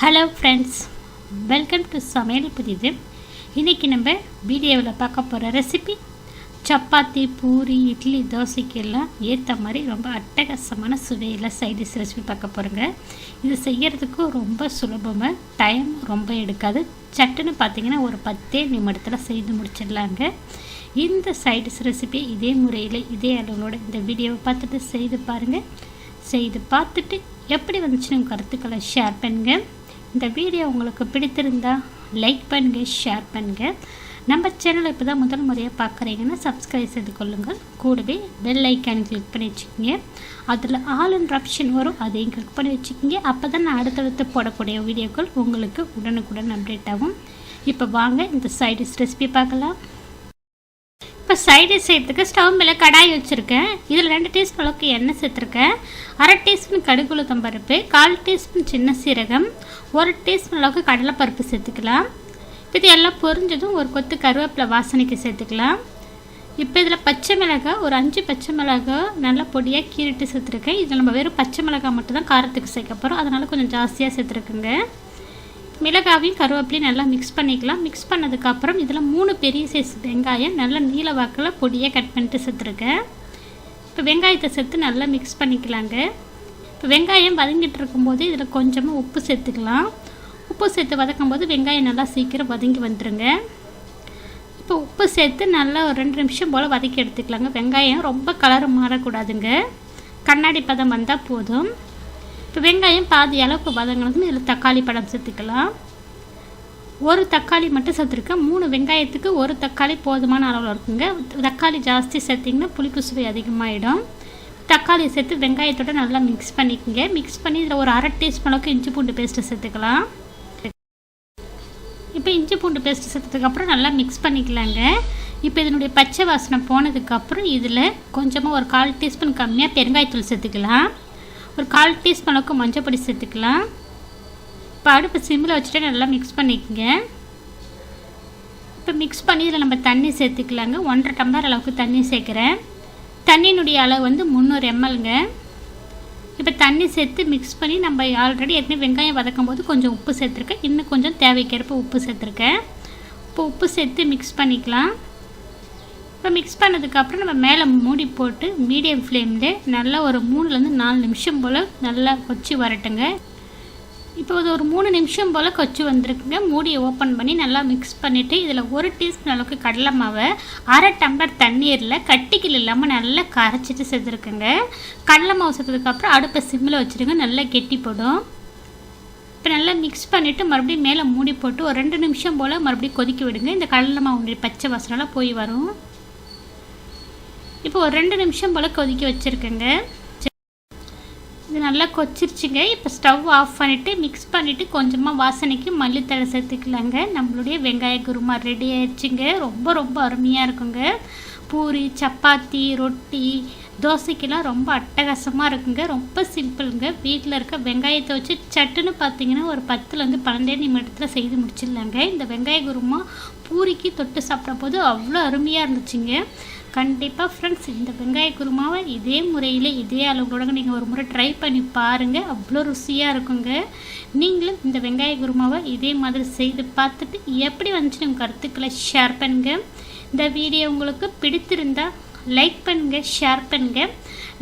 Hello friends welcome to சமையல் புதிது. இன்றைக்கி நம்ம வீடியோவில் பார்க்க போகிற ரெசிபி சப்பாத்தி பூரி இட்லி தோசைக்கெல்லாம் ஏற்ற மாதிரி ரொம்ப அட்டகாசமான சுவையில் சைடிஷ் ரெசிபி பார்க்க போகிறோங்க இது செய்கிறதுக்கும் ரொம்ப சுலபமாக டைம் ரொம்ப எடுக்காது. சட்டுன்னு பார்த்தீங்கன்னா ஒரு பத்தே நிமிடத்தில் செய்து முடிச்சிடலாங்க. இந்த சைடிஷ் ரெசிபி இதே முறையில் இதே அளவோட இந்த வீடியோவை பார்த்துட்டு செய்து பாருங்கள் செய்து பார்த்துட்டு எப்படி வந்துச்சுன்னு கருத்துக்களை ஷேர் பண்ணுங்கள் இந்த வீடியோ உங்களுக்கு பிடித்திருந்தா லைக் பண்ணுங்கள் ஷேர் பண்ணுங்கள் நம்ம சேனலை இப்போ தான் முதல் முறையாக பார்க்குறீங்கன்னா சப்ஸ்கிரைப் செய்து கொள்ளுங்கள். கூடவே பெல் ஐக்கான் கிளிக் பண்ணி வச்சுக்கோங்க. அதில் ஆல் அண்ட் ஆப்ஷன் வரும் அதையும் கிளிக் பண்ணி வச்சுக்கோங்க. அப்போ தான் நான் அடுத்தடுத்து போடக்கூடிய வீடியோக்கள் உங்களுக்கு உடனுக்குடன் அப்டேட் ஆகும். இப்போ வாங்க இந்த சைடிஷ் ரெசிபி பார்க்கலாம். இப்போ சைடு செய்யறதுக்கு ஸ்டவ் மேலே கடாய் வச்சுருக்கேன். இதில் ரெண்டு டீஸ்பூன் அளவுக்கு எண்ணெய் சேர்த்துருக்கேன். அரை டீஸ்பூன் கடுகுளுத்தம் பருப்பு கால் டீஸ்பூன் சின்ன சீரகம் ஒரு டீஸ்பூன் அளவுக்கு கடலைப்பருப்பு சேர்த்துக்கலாம். இது எல்லாம் பொரிஞ்சதும் ஒரு கொத்து கருவேப்பிலை வாசனைக்கு சேர்த்துக்கலாம். இப்போ இதில் பச்சை மிளகாய் ஒரு அஞ்சு பச்சை மிளகாய் நல்லா பொடியாக கீறிட்டு சேர்த்துருக்கேன். இதில் நம்ம வெறும் பச்சை மிளகாய் மட்டும் தான் காரத்துக்கு சேர்க்க போகிறோம் அதனால் கொஞ்சம் ஜாஸ்தியாக சேர்த்துருக்குங்க. மிளகாவையும் கருவேப்பிலையும் நல்லா மிக்ஸ் பண்ணிக்கலாம். மிக்ஸ் பண்ணதுக்கப்புறம் இதில் மூணு பெரிய சைஸ் வெங்காயம் நல்லா நீல வாக்கில் பொடியாக கட் பண்ணிட்டு சேர்த்துருக்கேன் இப்போ வெங்காயத்தை சேர்த்து நல்லா மிக்ஸ் பண்ணிக்கலாங்க. இப்போ வெங்காயம் வதங்கிட்டு இருக்கும்போது இதில் கொஞ்சமாக உப்பு சேர்த்துக்கலாம். உப்பு சேர்த்து வதக்கும் போது வெங்காயம் நல்லா சீக்கிரம் வதங்கி வந்துடுங்க இப்போ உப்பு சேர்த்து நல்லா ஒரு ரெண்டு நிமிஷம் போல் வதக்கி எடுத்துக்கலாங்க. வெங்காயம் ரொம்ப கலர் மாறக்கூடாதுங்க. கண்ணாடி பதம் வந்தால் போதும். இப்போ வெங்காயம் பாதி அளவுக்கு வதங்கினதும் இதில் தக்காளி பழம் சேர்த்துக்கலாம். ஒரு தக்காளி மட்டும் சேர்த்துருக்கேன் மூணு வெங்காயத்துக்கு ஒரு தக்காளி போதுமான அளவில் இருக்குங்க. தக்காளி ஜாஸ்தி சேர்த்திங்கன்னா புளிப்பு சுவை அதிகமாகிடும் தக்காளி சேர்த்து வெங்காயத்தோட நல்லா மிக்ஸ் பண்ணிக்கோங்க. மிக்ஸ் பண்ணி இதில் ஒரு அரை டீஸ்பூன் அளவுக்கு இஞ்சி பூண்டு பேஸ்ட்டு சேர்த்துக்கலாம். இப்போ இஞ்சி பூண்டு பேஸ்ட்டு சேர்த்ததுக்கப்புறம் நல்லா மிக்ஸ் பண்ணிக்கலாங்க. இப்போ இதனுடைய பச்சை வாசனை போனதுக்கப்புறம் இதில் கொஞ்சமாக ஒரு கால் டீஸ்பூன் கம்மியாக பெருங்காயத்தூள் சேர்த்துக்கலாம். ஒரு கால் டீஸ்பூன் அளவுக்கு மஞ்சள் பொடி சேர்த்துக்கலாம். இப்போ அடுப்பு சிம்மில் வச்சுட்டு நல்லா மிக்ஸ் பண்ணிக்கோங்க. இப்போ மிக்ஸ் பண்ணி இதில் நம்ம தண்ணி சேர்த்துக்கலாங்க. ஒன்றரை டம்ளர் அளவுக்கு தண்ணி சேர்க்குறேன். தண்ணியினுடைய அளவு வந்து முந்நூறு எம்எல்ங்க. இப்போ தண்ணி சேர்த்து மிக்ஸ் பண்ணி நம்ம ஆல்ரெடி ஏற்கனவே வெங்காயம் வதக்கும் போது கொஞ்சம் உப்பு சேர்த்துருக்கேன். இன்னும் கொஞ்சம் தேவைக்கேற்ப உப்பு சேர்த்துருக்கேன். இப்போ உப்பு சேர்த்து மிக்ஸ் பண்ணிக்கலாம். இப்போ மிக்ஸ் பண்ணதுக்கப்புறம் நம்ம மேலே மூடி போட்டு மீடியம் ஃப்ளேமில் நல்லா ஒரு மூணுலேருந்து நாலு நிமிஷம் போல் நல்லா கொச்சி வரட்டுங்க. இப்போ இது ஒரு மூணு நிமிஷம் போல் கொச்சி வந்திருக்குங்க. மூடியை ஓப்பன் பண்ணி நல்லா மிக்ஸ் பண்ணிவிட்டு இதில் ஒரு டீஸ்பூன் அளவுக்கு கடலை மாவை அரை டம்ளர் தண்ணீரில் கட்டிக்கல் இல்லாமல் நல்லா கரைச்சிட்டு சேர்த்துருக்குங்க கடலை மாவு சேர்த்ததுக்கப்புறம் அடுப்பை சிம்மில் வச்சுருங்க. நல்லா கெட்டி போடும். இப்போ நல்லா மிக்ஸ் பண்ணிவிட்டு மறுபடியும் மேலே மூடி போட்டு ஒரு ரெண்டு நிமிஷம் போல் மறுபடியும் கொதிக்க விடுங்க. இந்த கடலை மாவுடைய பச்சை வாசனெல்லாம் போய் வரும். இப்போ ஒரு ரெண்டு நிமிஷம் போல் கொதிக்க வச்சுருக்கேங்க. இது நல்லா கொச்சிருச்சுங்க. இப்போ ஸ்டவ் ஆஃப் பண்ணிவிட்டு மிக்ஸ் பண்ணிவிட்டு கொஞ்சமாக வாசனைக்கு மல்லித்தழை சேர்த்துக்கலாங்க. நம்மளுடைய வெங்காய குருமா ரெடி ஆயிடுச்சுங்க. ரொம்ப ரொம்ப அருமையாக இருக்குங்க. பூரி சப்பாத்தி ரொட்டி தோசைக்கெல்லாம் ரொம்ப அட்டகாசமாக இருக்குங்க. ரொம்ப சிம்பிளுங்க. வீட்டில் இருக்க வெங்காயத்தை வச்சு சட்டுன்னு பார்த்தீங்கன்னா ஒரு பத்துலேருந்து பன்னெண்டே நிமிடத்தில் செய்து முடிச்சிடலாங்க. இந்த வெங்காய குருமா பூரிக்கு தொட்டு சாப்பிட்ட போது அவ்வளோ அருமையாக இருந்துச்சுங்க. கண்டிப்பாக ஃப்ரெண்ட்ஸ் இந்த வெங்காய குருமாவை இதே முறையில் இதே அளவுகளோட நீங்கள் ஒரு முறை ட்ரை பண்ணி பாருங்கள் அவ்வளோ ருசியாக இருக்குங்க. நீங்களும் இந்த வெங்காய குருமாவை இதே மாதிரி செய்து பார்த்துட்டு எப்படி வந்துச்சு உங்கள் கருத்துக்களை ஷேர் பண்ணுங்கள் இந்த வீடியோ உங்களுக்கு பிடித்திருந்தால் லைக் பண்ணுங்கள் ஷேர் பண்ணுங்கள்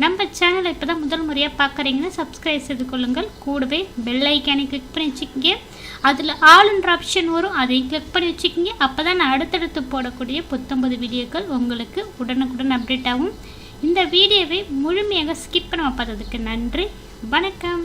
நம்ம சேனலை இப்போ தான் முதல் முறையாக பார்க்குறீங்கன்னா சப்ஸ்கிரைப் செய்து கொள்ளுங்கள். கூடவே பெல் ஐக்கானை கிளிக் பண்ணி வச்சுக்கோங்க. அதில் ஆளுன்ற ஆப்ஷன் வரும். அதையும் கிளிக் பண்ணி வச்சுக்கோங்க. அப்போ தான் நான் அடுத்தடுத்து போடக்கூடிய புத்தொம்பது வீடியோக்கள் உங்களுக்கு உடனுக்குடன் அப்டேட் ஆகும். இந்த வீடியோவை முழுமையாக ஸ்கிப் பண்ண பார்த்ததுக்கு நன்றி. வணக்கம்.